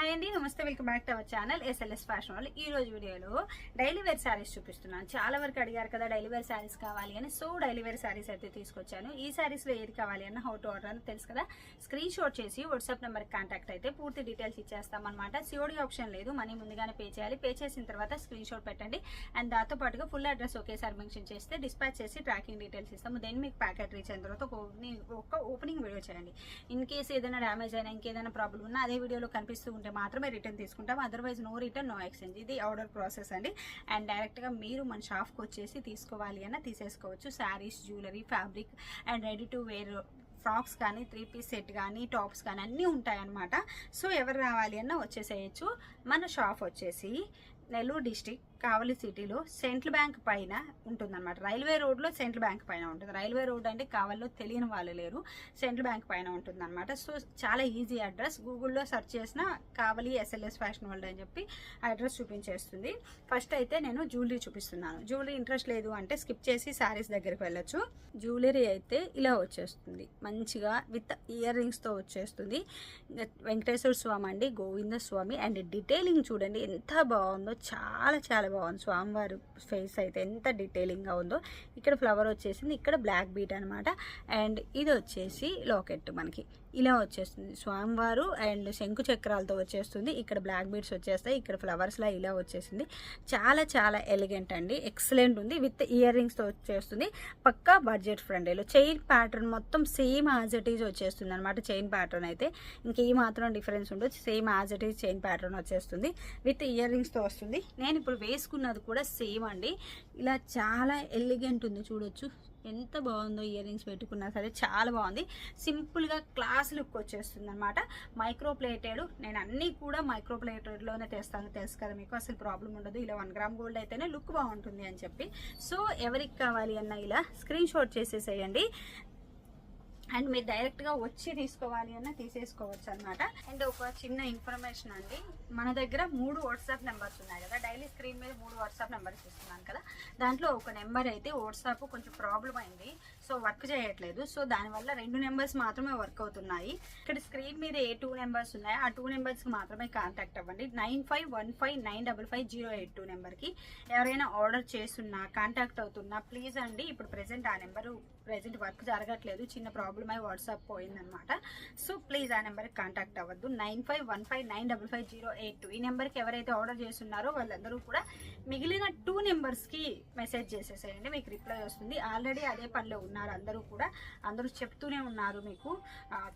Hi అండి నమస్తే welcome back to our channel SLS fashion వాళ్ళు ఈ రోజు వీడియోలో డైలీ వేర్ శారీస్ చూపిస్తున్నాను. చాలా వరకు అడిగారు కదా డైలీ వేర్ శారీస్ కావాలి అని. సో డైలీ వేర్ శారీస్ అయితే తీసుకొచ్చాను. ఈ శారీస్లో ఏది కావాలి అన్న హౌ టు ఆర్డర్ అని తెలుసు కదా? స్క్రీన్ షాట్ చేసి వాట్సాప్ నెంబర్కి కాంటాక్ట్ అయితే పూర్తి డీటెయిల్స్ ఇచ్చేస్తాం అనమాట సిఓడి ఆప్షన్ లేదు మనీ ముందుగానే పే చేయాలి. పే చేసిన తర్వాత స్క్రీన్ షాట్ పెట్టండి. అండ్ దాంతో పాటుగా ఫుల్ అడ్రస్ ఒకేసారి మెన్షన్ చేస్తే డిస్పాచ్ చేసి ట్రాకింగ్ డీటెయిల్స్ ఇస్తాము. దెన్ మీకు ప్యాకెట్ రీచ్ అయిన తర్వాత ఒక ఓపెనింగ్ ఒక ఓపెనింగ్ వీడియో చేయండి. ఇన్ కేస్ ఏదైనా డ్యామేజ్ అయినా ఇంకేదైనా ప్రాబ్లం ఉన్నా అదే వీడియోలో కనిపిస్తూ ఉంటే మాత్రమే రిటర్న్ తీసుకుంటాం. Otherwise no return no exchange ఇది ఆర్డర్ ప్రాసెస్ అండి. అండ్ డైరెక్ట్గా మీరు మన షాప్కి వచ్చేసి తీసుకోవాలి అన్న తీసేసుకోవచ్చు. Saris jewellery fabric and ready to wear frocks కానీ త్రీ పీస్ సెట్ కానీ టాప్స్ కానీ అన్నీ ఉంటాయన్నమాట. సో ఎవరు రావాలి అన్న వచ్చేసేయచ్చు. మన షాప్ వచ్చేసి నెల్లూరు డిస్టిక్ కావలి సిటీలో సెంట్రల్ బ్యాంక్ పైన ఉంటుందన్నమాట. రైల్వే రోడ్లో సెంట్రల్ బ్యాంక్ పైన ఉంటుంది. రైల్వే రోడ్ అంటే కావల్లో తెలియని వాళ్ళు లేరు. సెంట్రల్ బ్యాంక్ పైన ఉంటుందన్నమాట. సో చాలా ఈజీ అడ్రస్. గూగుల్లో సెర్చ్ చేసిన కావలి ఎస్ఎల్ఎస్ ఫ్యాషన్ వరల్డ్ అని చెప్పి అడ్రస్ చూపించేస్తుంది. ఫస్ట్ అయితే నేను జ్యువెలరీ చూపిస్తున్నాను. జ్యువెలరీ ఇంట్రెస్ట్ లేదు అంటే స్కిప్ చేసి శారీస్ దగ్గరికి వెళ్ళొచ్చు. జ్యువెలరీ అయితే ఇలా వచ్చేస్తుంది. మంచిగా విత్ ఇయర్ రింగ్స్తో వచ్చేస్తుంది. వెంకటేశ్వర స్వామి అండి గోవింద స్వామి. అండ్ డీటెయిలింగ్ చూడండి ఎంత బాగుందో చాలా చాలా బాగుంది. స్వామివారి ఫేస్ అయితే ఎంత డీటెయిలింగ్గా ఉందో. ఇక్కడ ఫ్లవర్ వచ్చేసింది. ఇక్కడ బ్లాక్ బీట్ అనమాట అండ్ ఇది వచ్చేసి లాకెట్ మనకి. ఇలా వచ్చేస్తుంది. స్వామివారు అండ్ శంకు చక్రాలతో వచ్చేస్తుంది. ఇక్కడ బ్లాక్ బీడ్స్ వచ్చేస్తాయి. ఇక్కడ ఫ్లవర్స్లా ఇలా వచ్చేసింది. చాలా చాలా ఎలిగెంట్ అండి. ఎక్సలెంట్ ఉంది. విత్ ఇయర్ రింగ్స్తో వచ్చేస్తుంది. పక్కా బడ్జెట్ ఫ్రెండ్లీలో చైన్ ప్యాటర్న్ మొత్తం సేమ్ యాజ్ ఇట్ ఈజ్ వచ్చేస్తుంది అనమాట చైన్ ప్యాటర్న్ అయితే. ఇంకే మాత్రం డిఫరెన్స్ ఉండదు same as it is chain pattern వచ్చేస్తుంది. విత్ ఇయర్ రింగ్స్తో వస్తుంది. నేను ఇప్పుడు వేసుకున్నది కూడా సేమ్ అండి. ఇలా చాలా ఎలిగెంట్ ఉంది చూడొచ్చు. ఎంత బాగుందో ఇయర్ రింగ్స్ పెట్టుకున్నా సరే చాలా బాగుంది. సింపుల్గా క్లాస్ లుక్ వచ్చేస్తుంది అనమాట మైక్రో ప్లేటెడ్ నేను అన్నీ కూడా మైక్రో ప్లేటెడ్లోనే తెస్తాను. తెలుసు కదా మీకు అసలు ప్రాబ్లం ఉండదు. ఇలా వన్ గ్రామ్ గోల్డ్ అయితేనే లుక్ బాగుంటుంది అని చెప్పి. సో ఎవరికి కావాలి అన్న ఇలా స్క్రీన్ షాట్ చేసేసేయండి. అండ్ మీరు డైరెక్ట్గా వచ్చి తీసుకోవాలి అన్న తీసేసుకోవచ్చు అనమాట అండ్ ఒక చిన్న ఇన్ఫర్మేషన్ అండి. మన దగ్గర మూడు వాట్సాప్ నెంబర్స్ ఉన్నాయి కదా. డైలీ స్క్రీన్ మీద మూడు వాట్సాప్ నెంబర్స్ ఇస్తున్నాను కదా. దాంట్లో ఒక నెంబర్ అయితే వాట్సాప్ కొంచెం ప్రాబ్లం అయింది. సో వర్క్ చేయట్లేదు. సో దానివల్ల రెండు నెంబర్స్ మాత్రమే వర్క్ అవుతున్నాయి. ఇక్కడ స్క్రీన్ మీద ఏ టూ నెంబర్స్ ఉన్నాయో ఆ టూ నెంబర్స్కి మాత్రమే కాంటాక్ట్ అవ్వండి. Nine five one five nine double five zero eight two నెంబర్కి ఎవరైనా ఆర్డర్ చేస్తున్నా కాంటాక్ట్ అవుతున్నా ప్లీజ్ అండి. ఇప్పుడు ప్రెసెంట్ ఆ నెంబరు ప్రజెంట్ వర్క్ జరగట్లేదు చిన్న ప్రాబ్లమ్ అయి వాట్సాప్ పోయిందనమాట సో ప్లీజ్ ఆ నెంబర్కి కాంటాక్ట్ అవ్వద్దు. Nine five one five nine double five zero eight two. ఈ నెంబర్కి ఎవరైతే ఆర్డర్ చేస్తున్నారో వాళ్ళందరూ కూడా మిగిలిన టూ నెంబర్స్కి మెసేజ్ చేసేసేయండి మీకు రిప్లై వస్తుంది. ఆల్రెడీ అదే పనిలో ఉన్నారు అందరూ కూడా. అందరూ చెప్తూనే ఉన్నారు మీకు.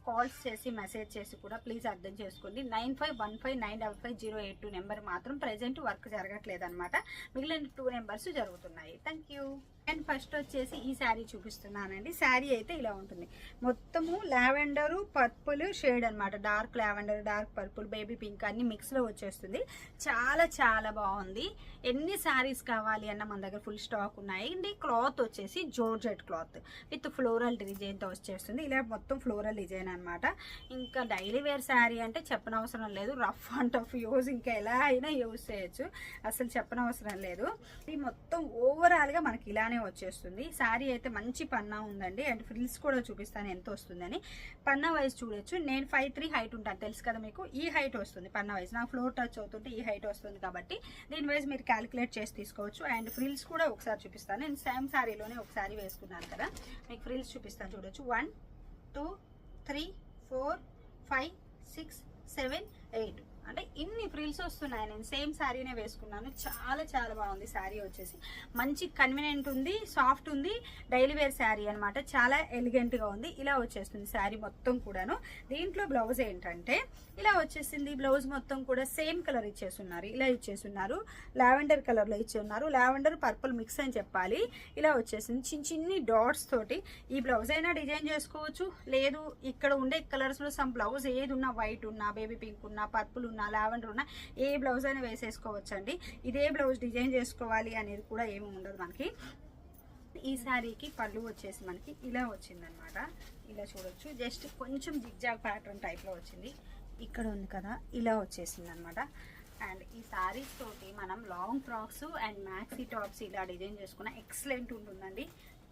కాల్స్ చేసి మెసేజ్ చేసి కూడా ప్లీజ్ అర్థం చేసుకోండి. Nine five one five nine double five zero eight two number మాత్రం ప్రజెంట్ వర్క్ జరగట్లేదు అనమాట మిగిలిన టూ నెంబర్స్ జరుగుతున్నాయి. థ్యాంక్ యూ అండ్ ఫస్ట్ వచ్చేసి ఈ శారీ చూపిస్తున్నానండి. శారీ అయితే ఇలా ఉంటుంది. మొత్తము లావెండర్ పర్పుల్ షేడ్ అన్నమాట. Dark lavender dark purple baby pink అన్ని మిక్స్లో వచ్చేస్తుంది. చాలా చాలా బాగుంది. ఎన్ని శారీస్ కావాలి అన్న మన దగ్గర ఫుల్ స్టాక్ ఉన్నాయి. అండి క్లాత్ వచ్చేసి జోర్జెట్ క్లాత్. విత్ ఫ్లోరల్ డిజైన్తో వచ్చేస్తుంది. ఇలా మొత్తం ఫ్లోరల్ డిజైన్ అనమాట ఇంకా డైలీ వేర్ శారీ అంటే చెప్పనవసరం లేదు. రఫ్ అండ్ టఫ్ యూజ్ ఇంకా ఎలా అయినా యూజ్ చేయొచ్చు. అసలు చెప్పనవసరం లేదు. ఇది మొత్తం ఓవరాల్గా మనకి ఇలానే వచ్చేస్తుంది. శారీ అయితే మంచి పన్నా ఉందండి. అండ్ ఫ్రిల్స్ కూడా చూపిస్తాను ఎంత వస్తుందని. పన్నా వైజ్ చూడొచ్చు. నేను ఫైవ్ త్రీ హైట్ ఉంటాను. తెలుసు కదా మీకు? ఈ హైట్ వస్తుంది పన్నా వైజ్. నా ఫ్లోర్ టచ్ అవుతుంటే ఈ హైట్ వస్తుంది కాబట్టి దీని వైజ్ మీరు క్యాలిక్యులేట్ చేసి తీసుకోవచ్చు. అండ్ ఫ్రిల్స్ కూడా ఒకసారి చూపిస్తాను. నేను సేమ్ శారీలోనే ఒకసారి వేసుకున్నాను కదా. మీకు ఫ్రిల్స్ చూపిస్తాను. చూడొచ్చు. One two three four five six seven eight. అంటే ఇన్ని ఫ్రిల్స్ వస్తున్నాయి. నేను సేమ్ శారీనే వేసుకున్నాను. చాలా చాలా బాగుంది శారీ వచ్చేసి మంచి కన్వీనియంట్ ఉంది సాఫ్ట్ ఉంది డైలీ వేర్ శారీ అనమాట చాలా ఎలిగెంట్గా ఉంది. ఇలా వచ్చేస్తుంది శారీ మొత్తం కూడాను. దీంట్లో బ్లౌజ్ ఏంటంటే ఇలా వచ్చేసింది బ్లౌజ్ మొత్తం కూడా సేమ్ కలర్ ఇచ్చేస్తున్నారు. ఇలా ఇచ్చేస్తున్నారు. లావెండర్ కలర్లో ఇచ్చేస్తున్నారు. ఉన్నారు లావెండర్ పర్పుల్ మిక్స్ అని చెప్పాలి. ఇలా వచ్చేసింది. చిన్న చిన్ని డాట్స్ తోటి ఈ బ్లౌజ్ అయినా డిజైన్ చేసుకోవచ్చు. లేదు ఇక్కడ ఉండే కలర్స్లో సమ్ బ్లౌజ్ ఏది ఉన్నా వైట్ ఉన్నా బేబీ పింక్ ఉన్నా పర్పుల్ ఉన్నా లావెండర్ ఉన్నా ఏ బ్లౌజ్ అయినా వేసేసుకోవచ్చండి. ఇదే బ్లౌజ్ డిజైన్ చేసుకోవాలి అనేది కూడా ఏమి ఉండదు మనకి. ఈ శారీకి పళ్ళు వచ్చేసి మనకి ఇలా వచ్చిందనమాట ఇలా చూడొచ్చు. జస్ట్ కొంచెం జిగ్జాగ్ ప్యాటర్న్ టైప్లో వచ్చింది. ఇక్కడ ఉంది కదా ఇలా వచ్చేసింది అనమాట అండ్ ఈ శారీస్ తోటి మనం long frocks and maxi tops ఇలా డిజైన్ చేసుకున్న ఎక్సలెంట్ ఉంటుందండి.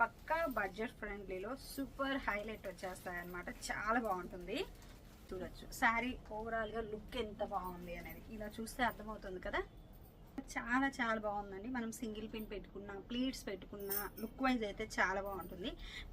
పక్కా బడ్జెట్ ఫ్రెండ్లీలో సూపర్ హైలైట్ వచ్చేస్తాయి అనమాట చాలా బాగుంటుంది. చూడొచ్చు శారీ ఓవరాల్గా లుక్ ఎంత బాగుంది అనేది. ఇలా చూస్తే అర్థమవుతుంది కదా? చాలా చాలా బాగుందండి. మనం సింగిల్ పిన్ పెట్టుకున్నా ప్లీట్స్ పెట్టుకున్నా లుక్ వైజ్ అయితే చాలా బాగుంటుంది.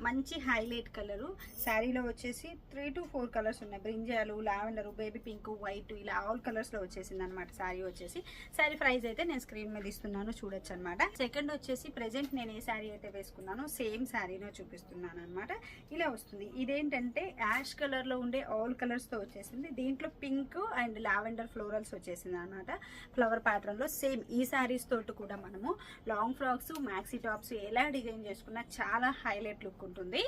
మంచి హైలైట్ కలరు. శారీలో వచ్చేసి త్రీ టు ఫోర్ కలర్స్ ఉన్నాయి. Brinjal lavender baby pink white ఇలా ఆల్ కలర్స్లో వచ్చేసింది అనమాట శారీ వచ్చేసి. శారీ ప్రైస్ అయితే నేను స్క్రీన్ మీద ఇస్తున్నాను చూడొచ్చు అనమాట సెకండ్ వచ్చేసి ప్రెజెంట్ నేను ఏ శారీ అయితే వేసుకున్నానో సేమ్ శారీలో చూపిస్తున్నాను అనమాట ఇలా వస్తుంది. ఇదేంటంటే యాష్ కలర్లో ఉండే ఆల్ కలర్స్తో వచ్చేసింది. దీంట్లో పింక్ అండ్ లావెండర్ ఫ్లోరల్స్ వచ్చేసింది అనమాట ఫ్లవర్ ప్యాటర్న్లో సేమ్ ఈ శారీస్ తోటి కూడా మనము లాంగ్ ఫ్రాక్స్ మ్యాక్సీ టాప్స్ ఎలా డిజైన్ చేసుకున్నా చాలా హైలైట్ లుక్ ఉంటుంది.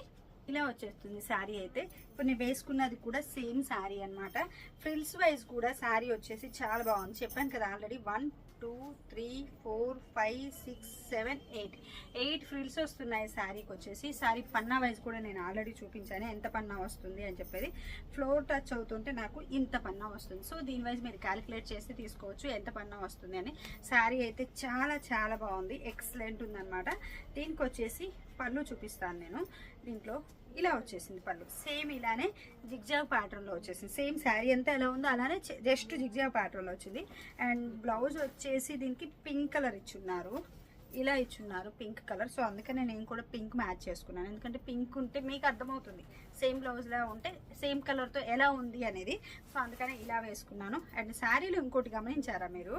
ఇలా వచ్చేస్తుంది శారీ అయితే. ఇప్పుడు నేను వేసుకున్నది కూడా సేమ్ శారీ అన్నమాట. ఫ్రిల్స్ వైజ్ కూడా శారీ వచ్చేసి చాలా బాగుంది. చెప్పాను కదా already one two three four five six seven eight. Eight frills వస్తున్నాయి శారీకి వచ్చేసి. శారీ పన్నా వైజ్ కూడా నేను ఆల్రెడీ చూపించాను. ఎంత పన్నా వస్తుంది అని చెప్పేది. ఫ్లోర్ టచ్ అవుతుంటే నాకు ఇంత పన్నా వస్తుంది. సో దీని వైజ్ మీరు క్యాలిక్యులేట్ చేసి తీసుకోవచ్చు. ఎంత పన్నా వస్తుంది అని. శారీ అయితే చాలా చాలా బాగుంది. ఎక్సలెంట్ ఉందన్నమాట. దీనికి వచ్చేసి పళ్ళు చూపిస్తాను నేను. దీంట్లో ఇలా వచ్చేసింది పళ్ళు. సేమ్ ఇలానే జిగ్జాగ్ ప్యాటర్న్లో వచ్చేసింది. సేమ్ శారీ అంతా ఎలా ఉందో అలానే జస్ట్ జిగ్జాగ్ ప్యాటర్న్లో వచ్చింది. అండ్ బ్లౌజ్ వచ్చేసి దీనికి పింక్ కలర్ ఇచ్చున్నారు. ఇలా ఇచ్చున్నారు పింక్ కలర్. సో అందుకనే నేను కూడా పింక్ మ్యాచ్ చేసుకున్నాను. ఎందుకంటే పింక్ ఉంటే మీకు అర్థమవుతుంది. సేమ్ బ్లౌజ్లా ఉంటే సేమ్ కలర్తో ఎలా ఉంది అనేది. సో అందుకనే ఇలా వేసుకున్నాను. అండ్ శారీలు ఇంకోటి గమనించారా మీరు?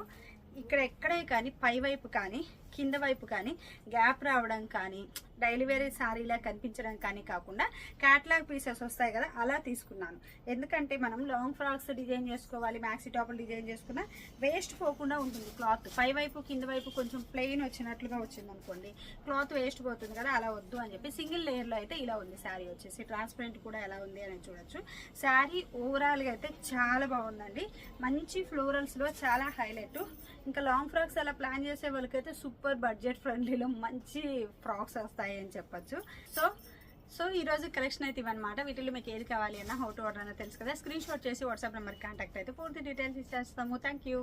ఇక్కడ ఎక్కడే కానీ పై వైపు కానీ కింద వైపు కానీ గ్యాప్ రావడం కానీ డైలీ వేరే శారీలా కనిపించడం కానీ కాకుండా క్యాట్లాగ్ పీసెస్ వస్తాయి కదా అలా తీసుకున్నాను. ఎందుకంటే మనం లాంగ్ ఫ్రాక్స్ డిజైన్ చేసుకోవాలి మ్యాక్సీ టాపులు డిజైన్ చేసుకున్నా వేస్ట్ పోకుండా ఉంటుంది క్లాత్ పై వైపు కింద వైపు కొంచెం ప్లెయిన్ వచ్చినట్లుగా వచ్చింది అనుకోండి క్లాత్ వేస్ట్ పోతుంది కదా అలా వద్దు అని చెప్పి సింగిల్ లేయర్లో అయితే ఇలా ఉంది శారీ వచ్చేసి. ట్రాన్స్పరెంట్ కూడా ఎలా ఉంది అని చూడొచ్చు. శారీ ఓవరాల్గా అయితే చాలా బాగుందండి. మంచి ఫ్లోరల్స్లో చాలా హైలైట్ ఇంకా లాంగ్ ఫ్రాక్స్ అలా ప్లాన్ చేసే వాళ్ళకైతే సూపర్ సూపర్ బడ్జెట్ ఫ్రెండ్లీలో మంచి ఫ్రాక్స్ వస్తాయి అని చెప్పొచ్చు. సో సో ఈ రోజు కలెక్షన్ అయితే ఇవన్నమాట. వీటిలో మీకు ఏది కావాలి అన్న హౌ టు ఆర్డర్ అన్న తెలుసు కదా. స్క్రీన్ షాట్ చేసి వాట్సాప్ నెంబర్ కాంటాక్ట్ అయితే పూర్తి డీటెయిల్స్ ఇచ్చేస్తాము. Thank you